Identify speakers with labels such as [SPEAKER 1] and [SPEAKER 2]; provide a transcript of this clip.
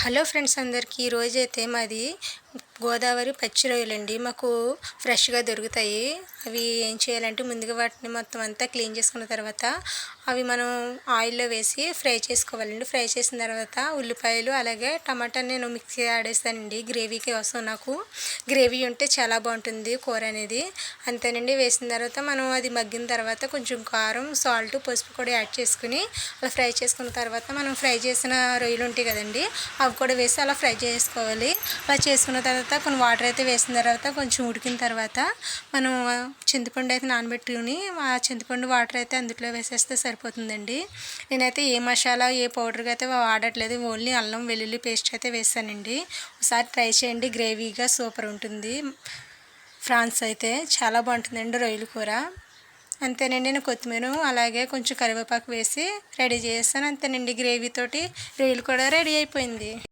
[SPEAKER 1] Hello friends అందరికీ ఈరోజైతే మాది గోదావరి పచ్చి రొయ్యలండి మాకు ఫ్రెష్గా దొరుకుతాయి. అవి ఏం చేయాలంటే ముందుగా వాటిని మొత్తం అంతా క్లీన్ చేసుకున్న తర్వాత అవి మనం ఆయిల్లో వేసి ఫ్రై చేసుకోవాలండి. ఫ్రై చేసిన తర్వాత ఉల్లిపాయలు అలాగే టమాటా నేను మిక్సీ ఆడేస్తానండి. గ్రేవీకి వస్తాం నాకు. గ్రేవీ ఉంటే చాలా బాగుంటుంది కూర అనేది. అంతేనండి. వేసిన తర్వాత మనం అది మగ్గిన తర్వాత కొంచెం కారం సాల్ట్ పసుపు కూడా యాడ్ చేసుకుని అలా ఫ్రై చేసుకున్న తర్వాత మనం ఫ్రై చేసిన రొయ్యలు ఉంటాయి కదండి అవి కూడా వేసి అలా ఫ్రై చేసుకోవాలి. అలా చేసుకున్న తర్వాత కొన్ని వాటర్ అయితే వేసిన తర్వాత కొంచెం ఉడికిన తర్వాత మనం చింతపండు అయితే నానబెట్టుకుని ఆ చింతపండు వాటర్ అయితే అందులో వేసేస్తే సరిపోతుందండి. నేనైతే ఏ మసాలా ఏ పౌడర్గా అయితే వాడట్లేదు ఓన్లీ అల్లం వెల్లుల్లి పేస్ట్ అయితే వేసానండి. ఒకసారి ట్రై చేయండి గ్రేవీగా సూపర్ ఉంటుంది. ఫ్రాన్స్ అయితే చాలా బాగుంటుందండి రొయ్యల కూర. అంతేనండి నేను కొత్తిమీర అలాగే కొంచెం కరివేపాకు వేసి రెడీ చేస్తాను అంతేనండి గ్రేవీతోటి రొయ్యలు కూడా రెడీ అయిపోయింది.